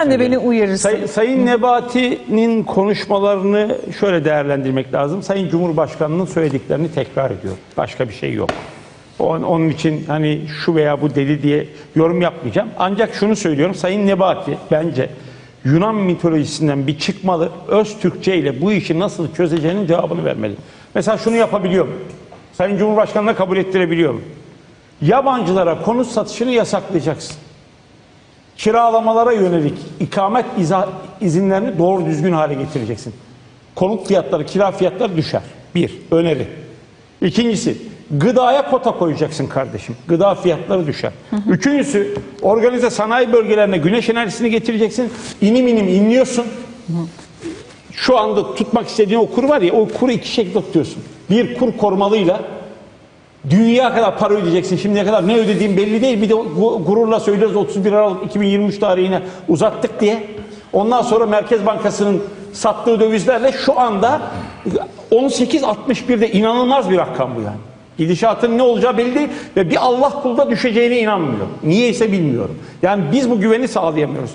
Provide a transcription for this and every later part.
Sen de beni uyarırsın. Say- Sayın Nebati'nin konuşmalarını şöyle değerlendirmek lazım. Sayın Cumhurbaşkanı'nın söylediklerini tekrar ediyor. Başka bir şey yok. On- Onun için hani şu veya bu dedi diye yorum yapmayacağım. Ancak şunu söylüyorum. Sayın Nebati bence Yunan mitolojisinden bir çıkmalı. Öz Türkçe ile bu işi nasıl çözeceğinin cevabını vermeli. Mesela şunu yapabiliyor mu? Sayın Cumhurbaşkanı'na kabul ettirebiliyor mu? Yabancılara konut satışını yasaklayacaksın kiralamalara yönelik ikamet izinlerini doğru düzgün hale getireceksin. Konut fiyatları, kira fiyatları düşer. Bir, öneri. İkincisi, gıdaya kota koyacaksın kardeşim. Gıda fiyatları düşer. Üçüncüsü, organize sanayi bölgelerine güneş enerjisini getireceksin. İnim inim inliyorsun. Şu anda tutmak istediğin o kur var ya, o kuru iki şekilde tutuyorsun. Bir kur korumalıyla Dünya kadar para ödeyeceksin. Şimdiye kadar ne ödediğin belli değil. Bir de gu- gururla söylüyoruz 31 Aralık 2023 tarihine uzattık diye. Ondan sonra Merkez Bankası'nın sattığı dövizlerle şu anda 18.61'de inanılmaz bir rakam bu yani. Gidişatın ne olacağı belli değil ve bir Allah kulda düşeceğine inanmıyor. Niyeyse bilmiyorum. Yani biz bu güveni sağlayamıyoruz.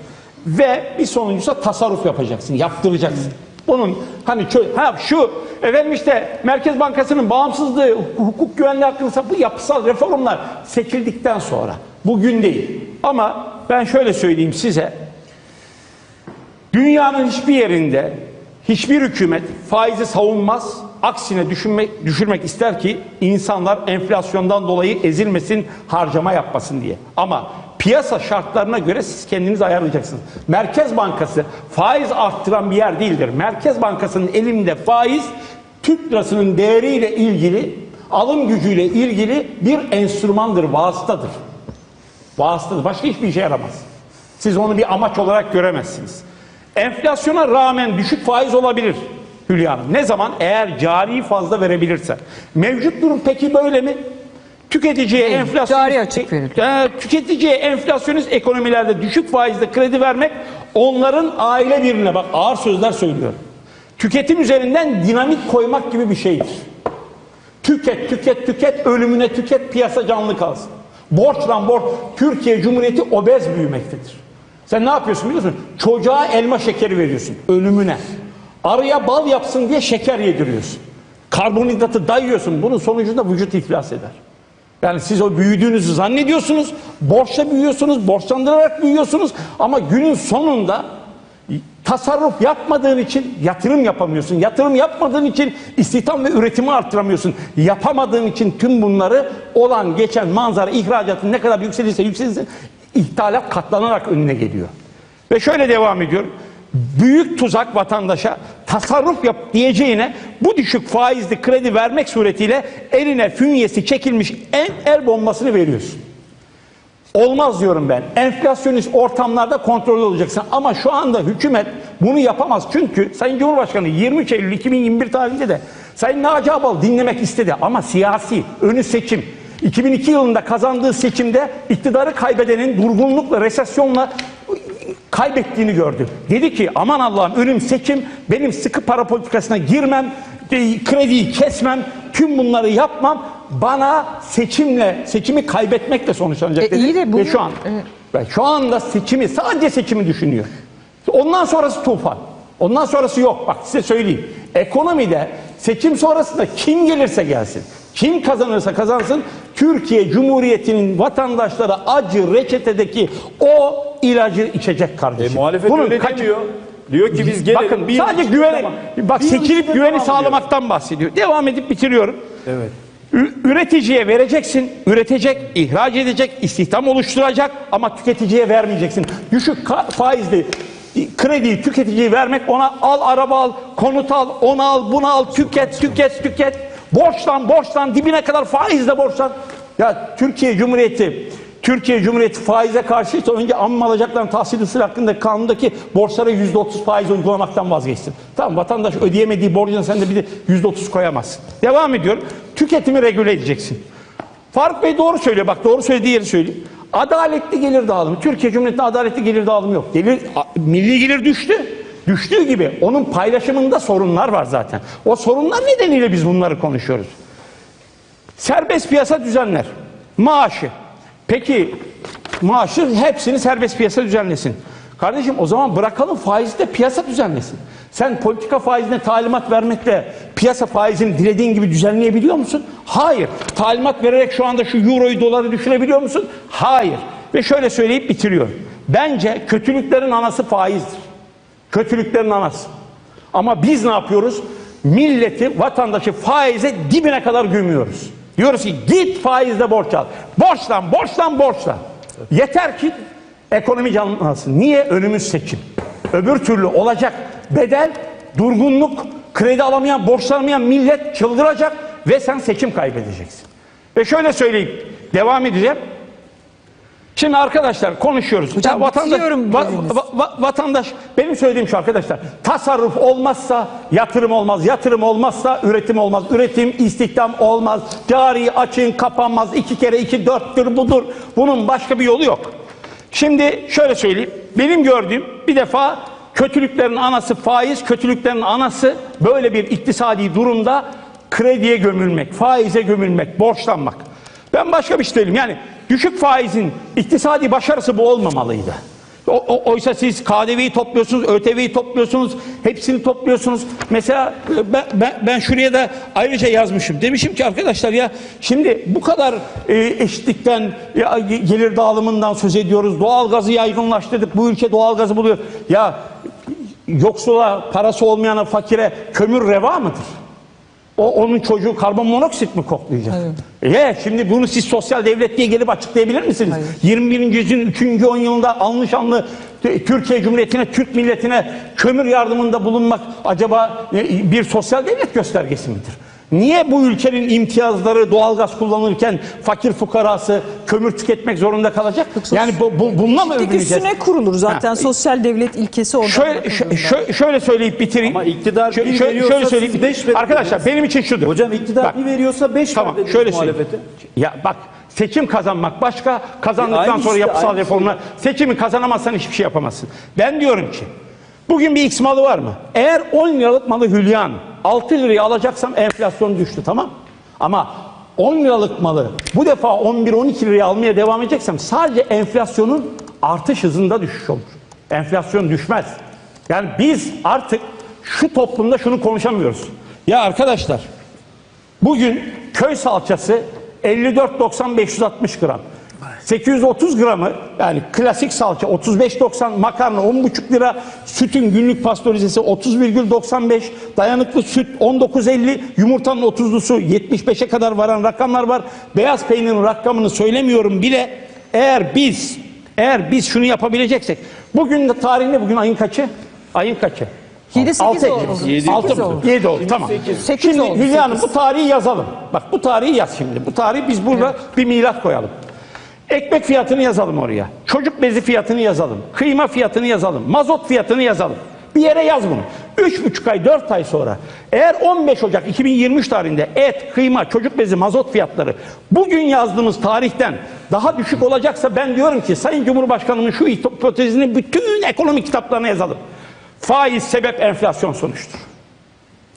Ve bir sonuncusu tasarruf yapacaksın, yaptıracaksın. Bunun hani ha şu efendim işte Merkez Bankası'nın bağımsızlığı, hukuk güvenliği hakkında bu yapısal reformlar seçildikten sonra. Bugün değil. Ama ben şöyle söyleyeyim size. Dünyanın hiçbir yerinde hiçbir hükümet faizi savunmaz. Aksine düşünmek, düşürmek ister ki insanlar enflasyondan dolayı ezilmesin, harcama yapmasın diye. Ama piyasa şartlarına göre siz kendiniz ayarlayacaksınız. Merkez Bankası faiz arttıran bir yer değildir. Merkez Bankası'nın elinde faiz Türk lirasının değeriyle ilgili, alım gücüyle ilgili bir enstrümandır, vasıtadır. Vasıtadır. Başka hiçbir işe yaramaz. Siz onu bir amaç olarak göremezsiniz. Enflasyona rağmen düşük faiz olabilir Hülya Hanım. Ne zaman? Eğer cari fazla verebilirse. Mevcut durum peki böyle mi? Tüketiciye Değil, enflasyon cari açık verir. Ee, tüketiciye enflasyonist ekonomilerde düşük faizle kredi vermek onların aile birine bak ağır sözler söylüyorum. Tüketim üzerinden dinamik koymak gibi bir şeydir. Tüket, tüket, tüket, ölümüne tüket, piyasa canlı kalsın. Borçlan borç, Türkiye Cumhuriyeti obez büyümektedir. Sen ne yapıyorsun biliyor musun? Çocuğa elma şekeri veriyorsun, ölümüne. Arıya bal yapsın diye şeker yediriyorsun. Karbonhidratı dayıyorsun, bunun sonucunda vücut iflas eder. Yani siz o büyüdüğünüzü zannediyorsunuz, borçla büyüyorsunuz, borçlandırarak büyüyorsunuz ama günün sonunda tasarruf yapmadığın için yatırım yapamıyorsun. Yatırım yapmadığın için istihdam ve üretimi arttıramıyorsun. Yapamadığın için tüm bunları olan geçen manzara ihracatın ne kadar yükselirse yükselirse ithalat katlanarak önüne geliyor. Ve şöyle devam ediyor. Büyük tuzak vatandaşa tasarruf yap diyeceğine bu düşük faizli kredi vermek suretiyle eline fünyesi çekilmiş en el bombasını veriyorsun. Olmaz diyorum ben. Enflasyonist ortamlarda kontrol olacaksın. Ama şu anda hükümet bunu yapamaz. Çünkü Sayın Cumhurbaşkanı 23 Eylül 2021 tarihinde de Sayın Naci Abal dinlemek istedi. Ama siyasi, önü seçim. 2002 yılında kazandığı seçimde iktidarı kaybedenin durgunlukla, resesyonla kaybettiğini gördü. Dedi ki aman Allah'ım önüm seçim, benim sıkı para politikasına girmem, e, krediyi kesmem, tüm bunları yapmam. Bana seçimle, seçimi kaybetmekle sonuçlanacak E, dedi. iyi de bu- Ve şu an, ve şu anda seçimi, sadece seçimi düşünüyor. Ondan sonrası tufan. Ondan sonrası yok. Bak size söyleyeyim. Ekonomide seçim sonrasında kim gelirse gelsin, kim kazanırsa kazansın, Türkiye Cumhuriyeti'nin vatandaşları acı reçetedeki o ilacı içecek E, kardeşim. muhalefet Bunun öyle kaç- demiyor. Diyor ki biz gelelim. Bakın bir sadece tamam. bak içinde güveni sağlamaktan bahsediyor. Devam edip bitiriyorum. Evet. Üreticiye vereceksin, üretecek, ihraç edecek, istihdam oluşturacak ama tüketiciye vermeyeceksin. Düşük faizli krediyi tüketiciye vermek ona al araba al, konut al, onu al, bunu al, tüket, tüket, tüket. Borçlan, borçlan, dibine kadar faizle borçlan. Ya Türkiye Cumhuriyeti Türkiye Cumhuriyeti faize karşıysa önce amma alacakların tahsil usulü hakkında kanundaki borçlara yüzde otuz faiz uygulamaktan vazgeçsin. Tamam vatandaş ödeyemediği borcuna sen de bir de yüzde otuz koyamazsın. Devam ediyorum. Tüketimi regüle edeceksin. Faruk Bey doğru söylüyor. Bak doğru söylediği yeri söyleyeyim. Adaletli gelir dağılımı. Türkiye Cumhuriyeti'nde adaletli gelir dağılımı yok. Gelir, milli gelir düştü. Düştüğü gibi onun paylaşımında sorunlar var zaten. O sorunlar nedeniyle biz bunları konuşuyoruz. Serbest piyasa düzenler. Maaşı. Peki maaşı hepsini serbest piyasa düzenlesin. Kardeşim o zaman bırakalım faizi de piyasa düzenlesin. Sen politika faizine talimat vermekle piyasa faizini dilediğin gibi düzenleyebiliyor musun? Hayır. Talimat vererek şu anda şu euroyu doları düşürebiliyor musun? Hayır. Ve şöyle söyleyip bitiriyorum. Bence kötülüklerin anası faizdir. Kötülüklerin anası. Ama biz ne yapıyoruz? Milleti, vatandaşı faize dibine kadar gömüyoruz. Diyoruz ki git faizle borç al. Borçlan, borçlan, borçlan. Yeter ki ekonomi canlansın. Niye? Önümüz seçim. Öbür türlü olacak bedel, durgunluk, kredi alamayan, borçlanamayan millet çıldıracak ve sen seçim kaybedeceksin. Ve şöyle söyleyeyim, devam edeceğim. Şimdi arkadaşlar konuşuyoruz. Hocam Ya vatandaş, va- va- va- vatandaş benim söylediğim şu arkadaşlar. Tasarruf olmazsa yatırım olmaz. Yatırım olmazsa üretim olmaz. Üretim istihdam olmaz. Cari açığın kapanmaz. İki kere iki dörttür budur. Bunun başka bir yolu yok. Şimdi şöyle söyleyeyim. Benim gördüğüm bir defa kötülüklerin anası faiz, kötülüklerin anası böyle bir iktisadi durumda krediye gömülmek, faize gömülmek, borçlanmak. Ben başka bir şey söyleyeyim. Yani düşük faizin iktisadi başarısı bu olmamalıydı. O, o- oysa siz KDV'yi topluyorsunuz, ÖTV'yi topluyorsunuz, hepsini topluyorsunuz. Mesela e, ben, ben, ben şuraya da ayrıca yazmışım. Demişim ki arkadaşlar ya şimdi bu kadar e, eşitlikten, ya, gelir dağılımından söz ediyoruz. Doğalgazı yaygınlaştırdık. Bu ülke doğalgazı buluyor. Ya yoksula, parası olmayana, fakire kömür reva mıdır? O onun çocuğu karbon monoksit mi koklayacak? E şimdi bunu siz sosyal devlet diye gelip açıklayabilir misiniz? 21. yüzyılın 3. 10 yılında alnı şanlı T- Türkiye Cumhuriyeti'ne, Türk milletine kömür yardımında bulunmak acaba e, bir sosyal devlet göstergesi midir? Niye bu ülkenin imtiyazları doğalgaz kullanırken fakir fukarası kömür tüketmek zorunda kalacak? Yani bu, bu, bununla mı övüneceğiz? üstüne kurulur zaten Ha. sosyal devlet ilkesi oradan Şöyle, bakıldığında. şö- şö- şöyle söyleyip bitireyim. Ama iktidar Şö- bir veriyorsa şöyle siz söyleyeyim. beş. Arkadaşlar benim için şudur. Hocam iktidar Bak, bir veriyorsa 5 Tamam ver şöyle muhalefete. Ya bak seçim kazanmak başka, kazandıktan E, sonra işte, yapısal reformlar. Seçimi kazanamazsan hiçbir şey yapamazsın. Ben diyorum ki bugün bir X malı var mı? Eğer 10 liralık malı hülyan 6 liraya alacaksam enflasyon düştü tamam. Ama 10 liralık malı bu defa 11-12 liraya almaya devam edeceksem sadece enflasyonun artış hızında düşüş olur. Enflasyon düşmez. Yani biz artık şu toplumda şunu konuşamıyoruz. Ya arkadaşlar Bugün köy salçası 54.90 560 gram. 830 gramı yani klasik salça 35.90 makarna 10,5 lira sütün günlük pastörizesi 30,95 dayanıklı süt 19.50 yumurtanın 30'lusu 75'e kadar varan rakamlar var. Beyaz peynirin rakamını söylemiyorum bile eğer biz eğer biz şunu yapabileceksek bugün de tarih ne bugün ayın kaçı? Ayın kaçı? Yedi, sekiz Altı oldu. Ekim. Yedi. Altı Sekiz mı? oldu. Yedi oldu tamam. Sekiz Şimdi oldu, Hülya Hanım bu tarihi yazalım. Bak bu tarihi yaz şimdi. Bu tarihi biz burada bir milat koyalım. Ekmek fiyatını yazalım oraya. Çocuk bezi fiyatını yazalım. Kıyma fiyatını yazalım. Mazot fiyatını yazalım. Bir yere yaz bunu. Üç buçuk ay, dört ay sonra eğer 15 Ocak 2023 tarihinde et, kıyma, çocuk bezi, mazot fiyatları bugün yazdığımız tarihten daha düşük olacaksa ben diyorum ki Sayın Cumhurbaşkanımın şu hipotezini bütün ekonomi kitaplarına yazalım. Faiz sebep enflasyon sonuçtur.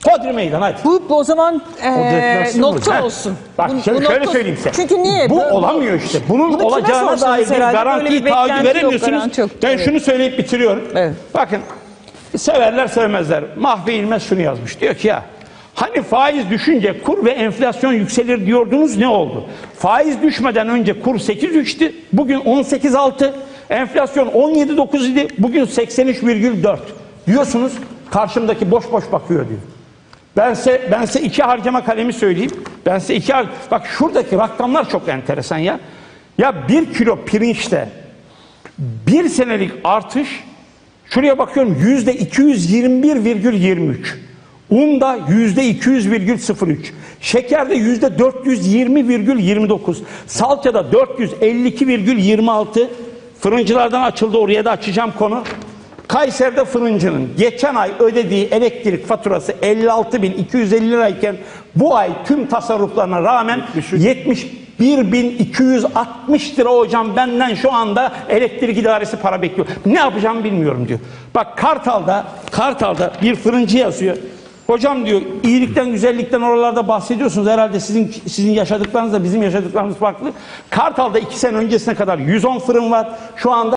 Hodri meydan hadi. Bu o zaman e, deflasyon nokta Ha. olsun. Bak Bu- şöyle, bu şöyle nokta- söyleyeyim size. Çünkü niye? Bu Bu- olamıyor işte. Bunun Bunu kime olacağına dair bir herhalde garanti, böyle bir taahhüt beklenti yok, veremiyorsunuz. garanti yok. Ben Evet. şunu söyleyip bitiriyorum. Evet. Bakın severler sevmezler. Mahve İlmez şunu yazmış. Diyor ki ya hani faiz düşünce kur ve enflasyon yükselir diyordunuz ne oldu? Faiz düşmeden önce kur 8.3'tü. Bugün 18.6. Enflasyon 17.9 idi. Bugün 83,4. Diyorsunuz karşımdaki boş boş bakıyor diyor. Ben size, ben size iki harcama kalemi söyleyeyim. Ben size iki har- Bak şuradaki rakamlar çok enteresan ya. Ya bir kilo pirinçte bir senelik artış şuraya bakıyorum yüzde 221,23. Unda yüzde 200,03. Şekerde yüzde 420,29. Salçada 452,26. Fırıncılardan açıldı oraya da açacağım konu. Kayseri'de fırıncının geçen ay ödediği elektrik faturası 56.250 lirayken bu ay tüm tasarruflarına rağmen 71.260 lira hocam benden şu anda elektrik idaresi para bekliyor. Ne yapacağımı bilmiyorum diyor. Bak Kartal'da Kartal'da bir fırıncı yazıyor. Hocam diyor iyilikten güzellikten oralarda bahsediyorsunuz herhalde sizin sizin yaşadıklarınızla bizim yaşadıklarımız farklı. Kartal'da iki sene öncesine kadar 110 fırın var. Şu anda